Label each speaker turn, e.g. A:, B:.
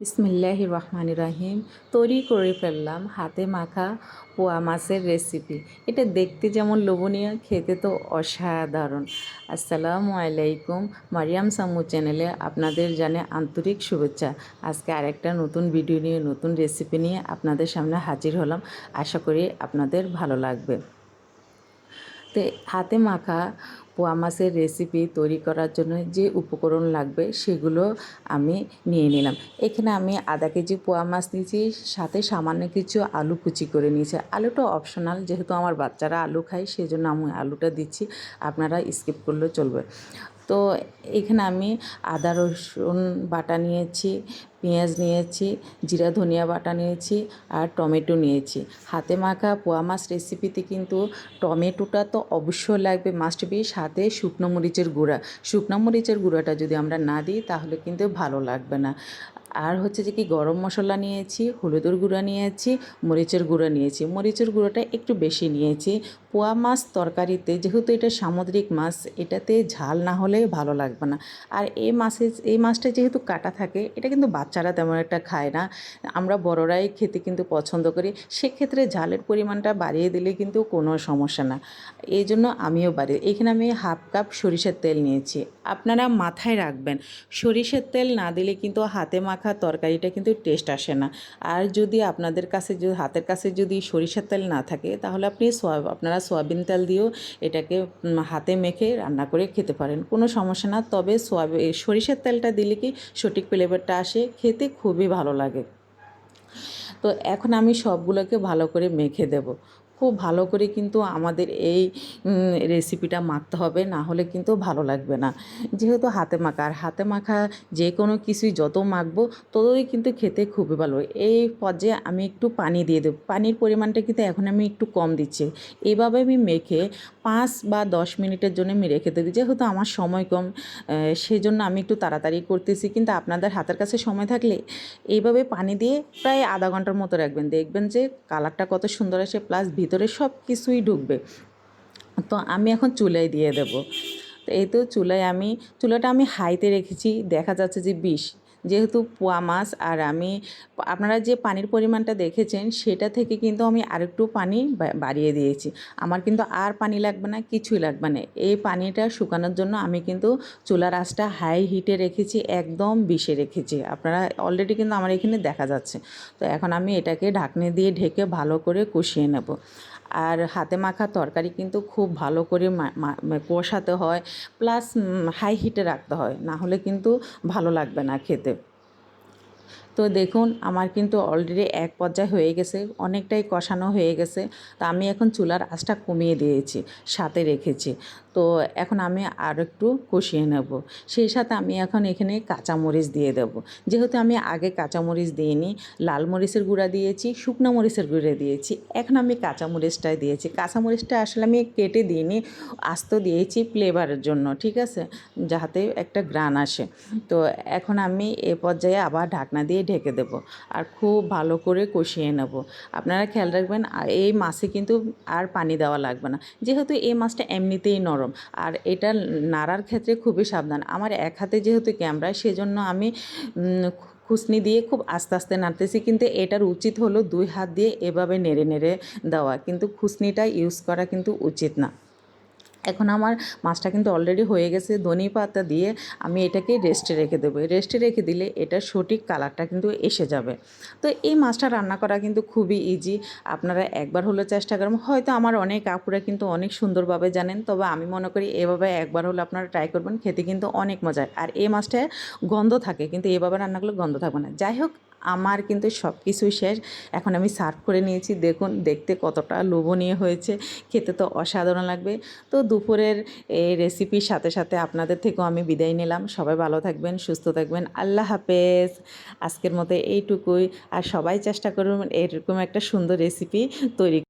A: বিসমিল্লাহ রহমান রাহিম। তৈরি করে ফেললাম হাতে মাখা পোয়া মাছের রেসিপি এটা দেখতে যেমন লোভনীয়, খেতে তো অসাধারণ। আসসালামু আলাইকুম। মারিয়াম সামু চ্যানেলে আপনাদের জানে আন্তরিক শুভেচ্ছা। আজকে আরেকটা নতুন ভিডিও নিয়ে, নতুন রেসিপি নিয়ে আপনাদের সামনে হাজির হলাম। আশা করি আপনাদের ভালো লাগবে। তো, হাতে মাখা পোয়া মাছের রেসিপি তৈরি করার জন্য যে উপকরণ লাগবে সেগুলো আমি নিয়ে নিলাম। এখানে আমি আধা কেজি পোয়া মাছ নিয়েছি, সাথে সামান্য কিছু আলু কুচি করে নিয়েছি। আলুটা অপশনাল যেহেতু আমার বাচ্চারা আলু খায়, সেজন্য আমি আলুটা দিচ্ছি। আপনারা স্কিপ করলেও চলবে। তো এখানে আমি আদা, রসুন বাটা নিয়েছি, পেঁয়াজ নিয়েছি, জিরা, ধনিয়া বাটা নিয়েছি আর টমেটো নিয়েছি। হাতে মাখা পোয়া মাছ রেসিপিতে কিন্তু টমেটোটা তো অবশ্যই লাগবে মাস্ট বি সাথে শুকনো মরিচের গুঁড়া। শুকনো মরিচের গুঁড়াটা যদি আমরা না দিই তাহলে কিন্তু ভালো লাগবে না। আর হচ্ছে যে কি গরম মশলা নিয়েছি, হলুদের গুঁড়া নিয়েছি, মরিচের গুঁড়া নিয়েছি। মরিচের গুঁড়োটা একটু বেশি নিয়েছি। পোয়া মাছ তরকারিতে যেহেতু এটা সামুদ্রিক মাছ, এটাতে ঝাল না হলে ভালো লাগবে না। আর এই মাছে, এই মাছটা যেহেতু কাটা থাকে, এটা কিন্তু বাচ্চারা তেমন একটা খায় না। আমরা বড়রাই খেতে কিন্তু পছন্দ করি। সেক্ষেত্রে ঝালের পরিমাণটা বাড়িয়ে দিলে কিন্তু কোনো সমস্যা না। এই জন্য আমিও বাড়ি এখানে আমি হাফ কাপ সরিষার তেল নিয়েছি। আপনারা মাথায় রাখবেন, সরিষার তেল না দিলে কিন্তু হাতে মাখা তরকারিটা কিন্তু টেস্ট আসে না। আর যদি আপনাদের কাছে যদি, হাতের কাছে যদি সরিষার তেল না থাকে, তাহলে আপনি সোয়া, আপনারা সোয়াবিন তেল দিয়েও এটাকে হাতে মেখে রান্না করে খেতে পারেন। কোনো সমস্যা না, তবে সোয়াবিন সরিষার তেলটা দিলে কি সঠিক ফ্লেভারটা আসে? খেতে খুবই ভালো লাগে। তো এখন আমি সবগুলোকে ভালো করে মেখে দেব। খুব ভালো করে কিন্তু আমাদের এই রেসিপিটা মাখতে হবে, না হলে কিন্তু ভালো লাগবে না। যেহেতু হাতে মাখা, আর হাতে মাখা যে কোনো কিছুই যত মাখবো, ততই কিন্তু খেতে খুবই ভালো। এই পর্যায়ে আমি একটু পানি দিয়ে দেবো। পানির পরিমাণটা কিন্তু এখন আমি একটু কম দিচ্ছি। এইভাবে আমি মেখে পাঁচ বা দশ মিনিটের জন্য আমি রেখে দেবো। যেহেতু আমার সময় কম সেজন্য আমি একটু তাড়াতাড়ি করতেছি। কিন্তু আপনাদের হাতের কাছে সময় থাকলে এইভাবে পানি দিয়ে প্রায় আধা ঘণ্টার মতো রাখবেন। দেখবেন যে কালারটা কত সুন্দর আসে, প্লাস ভিতরে সব কিছুই ঢুকবে। তো আমি এখন চুলায় দিয়ে দেবো। তো এই তো চুলায় আমি, চুলাটা আমি হাইতে রেখেছি, দেখা যাচ্ছে যে বিষ। যেহেতু পোয়া মাছ আর আমি, আপনারা যে পানির পরিমাণটা দেখেছেন, সেটা থেকে কিন্তু আমি আরেকটু পানি বাড়িয়ে দিয়েছি। আমার কিন্তু আর পানি লাগবে না, কিছুই লাগবে না। এই পানিটা শুকানোর জন্য আমি কিন্তু চুলার আঁচটা হাই হিটে রেখেছি, একদম বিষে রেখেছি। আপনারা অলরেডি কিন্তু আমার এখানে দেখা যাচ্ছে। তো এখন আমি এটাকে ঢাকনি দিয়ে ঢেকে ভালো করে কষিয়ে নেব। আর হাতে মাখা তরকারি কিন্তু খুব ভালো করে কষাতে হয়, প্লাস হাই হিটে রাখতে হয়, না হলে কিন্তু ভালো লাগবে না খেতে। তো দেখুন, আমার কিন্তু অলরেডি এক পর্যায়ে হয়ে গেছে, অনেকটাই কষানো হয়ে গেছে। তা আমি এখন চুলার আঁচটা কমিয়ে দিয়েছি, সাথে রেখেছি। তো এখন আমি আর একটু কষিয়ে নেব। সেই সাথে আমি এখন এখানে কাঁচামরিচ দিয়ে দেব। যেহেতু আমি আগে কাঁচামরিচ দিইনি, লাল মরিচের গুঁড়া দিয়েছি, শুকনো মরিচের গুঁড়া দিয়েছি, এখন আমি কাঁচামরিচটাই দিয়েছি। কাঁচামরিচটা আসলে আমি কেটে দিইনি, আস্ত দিয়েছি ফ্লেভারের জন্য, ঠিক আছে? যাতে একটা গ্রান আসে। তো এখন আমি এ পর্যায়ে আবার ঢাকনা দিয়ে ঢেকে দেব আর খুব ভালো করে কষিয়ে নেব। আপনারা খেয়াল রাখবেন এই মাছে কিন্তু আর পানি দেওয়া লাগবে না। যেহেতু এই মাছটা এমনিতেই নরম, আর এটা নাড়ার ক্ষেত্রে খুবই সাবধান। আমার এক হাতে যেহেতু ক্যামেরা, সেজন্য আমি খুসনি দিয়ে খুব আস্তে আস্তে নাড়তেছি, কিন্তু এটার উচিত হলো দুই হাত দিয়ে এভাবে নেড়ে নেড়ে দেওয়া। কিন্তু খুসনিটা ইউজ করা কিন্তু উচিত না। এখন আমার মাছটা কিন্তু অলরেডি হয়ে গেছে ধনি পাতা দিয়ে আমি এটাকে রেস্টে রেখে দেবো। রেস্টে রেখে দিলে এটা সঠিক কালারটা কিন্তু এসে যাবে। তো এই মাছটা রান্না করা কিন্তু খুবই ইজি আপনারা একবার হলে চেষ্টা করবেন হয়তো আমার অনেক কাকুরা কিন্তু অনেক সুন্দরভাবে জানেন, তবে আমি মনে করি এভাবে একবার হলে আপনারা ট্রাই করবেন, খেতে কিন্তু অনেক মজার। আর এই মাছটা গন্ধ থাকে, কিন্তু এভাবে রান্না করলে গন্ধ থাকবে না। যাই হোক আমার কিন্তু সব কিছুই শেষ। এখন আমি সার্ভ করে নিয়েছি। দেখুন, দেখতে কতটা লোভনীয় হয়েছে। খেতে তো অসাধারণ লাগবে। তো দুপুরের এই রেসিপির সাথে সাথে আপনাদের থেকেও আমি বিদায় নিলাম। সবাই ভালো থাকবেন, সুস্থ থাকবেন। আল্লাহ হাফেজ। আজকের মতো এইটুকুই। আর সবাই চেষ্টা করুন এরকম একটা সুন্দর রেসিপি তৈরি